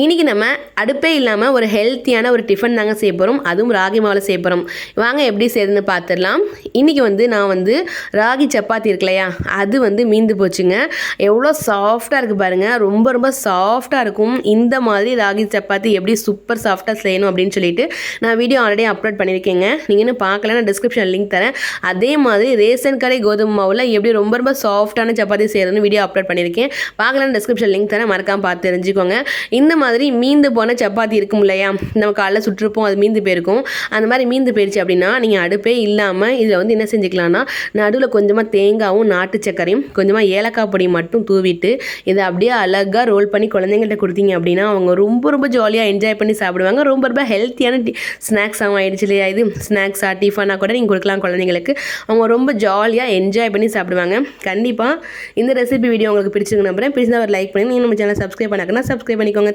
இன்றைக்கி நம்ம அடுப்பே இல்லாமல் ஒரு ஹெல்த்தியான ஒரு டிஃபன் தாங்க செய்ய போகிறோம் அதுவும் ராகி மாவில் செய்ய போகிறோம் வாங்க எப்படி செய்யுதுன்னு பார்த்துடலாம் இன்றைக்கி வந்து நான் வந்து ராகி சப்பாத்தி இருக்கு இல்லையா? அது வந்து மீந்து போச்சுங்க. எவ்வளோ சாஃப்டாக இருக்குது பாருங்கள் ரொம்ப ரொம்ப சாஃப்டாக இருக்கும். இந்த மாதிரி ராகி சப்பாத்தி எப்படி சூப்பர் சாஃப்டாக செய்யணும் அப்படின்னு சொல்லிட்டு நான் வீடியோ ஆல்ரெடி அப்லோட் பண்ணியிருக்கேங்க. நீங்கள் இன்னும் பார்க்கல நான் டிஸ்கிரிப்ஷன் லிங்க் தரேன். அதே மாதிரி ரேஷன் கடை கோதுமை மாவில் எப்படி ரொம்ப ரொம்ப சாஃப்டான சப்பாத்தி செய்கிறதுன்னு வீடியோ அப்லோட் பண்ணியிருக்கேன். பார்க்கலன்னு டிஸ்கிரிப்ஷன் லிங்க் தரேன். மறக்காமல் பார்த்து தெரிஞ்சுக்கோங்க. இந்த மாதிரி மீந்து போன சப்பாத்தி இருக்கும் இல்லையா? நம்ம காலைல சுட்டிருப்போம் அது மீந்து போயிருக்கும். அந்த மாதிரி மீந்து போயிடுச்சு அப்படின்னா நீங்கள் அடுப்பே இல்லாமல் இதில் வந்து என்ன செஞ்சுக்கலாம்னா நடுவில் கொஞ்சமாக தேங்காவும் நாட்டு சர்க்கரையும் கொஞ்சமாக ஏலக்காய் பொடி மட்டும் தூவிட்டு இதை அப்படியே அழகாக ரோல் பண்ணி குழந்தைங்கள்ட்ட கொடுத்தீங்க அப்படின்னா அவங்க ரொம்ப ரொம்ப ஜாலியாக என்ஜாய் பண்ணி சாப்பிடுவாங்க. ரொம்ப ரொம்ப ஹெல்த்தியான டி ஸ்நாக்ஸாகவும் ஆயிடுச்சு இல்லையா இது? ஸ்நாக்ஸாக டிஃபனாக கூட நீங்கள் கொடுக்கலாம் குழந்தைங்களுக்கு. அவங்க ரொம்ப ஜாலியாக என்ஜாய் பண்ணி சாப்பிடுவாங்க. கண்டிப்பாக இந்த ரெசிபி வீடியோ உங்களுக்கு பிடிச்சிருக்கு நம்புறேன். பிடிச்சா ஒரு லைக் பண்ணி நீங்கள் நம்ம சேனல் சப்ஸ்கிரைப் பண்ணாக்கன்னா சப்ஸ்கிரைப் பண்ணிக்கோங்க.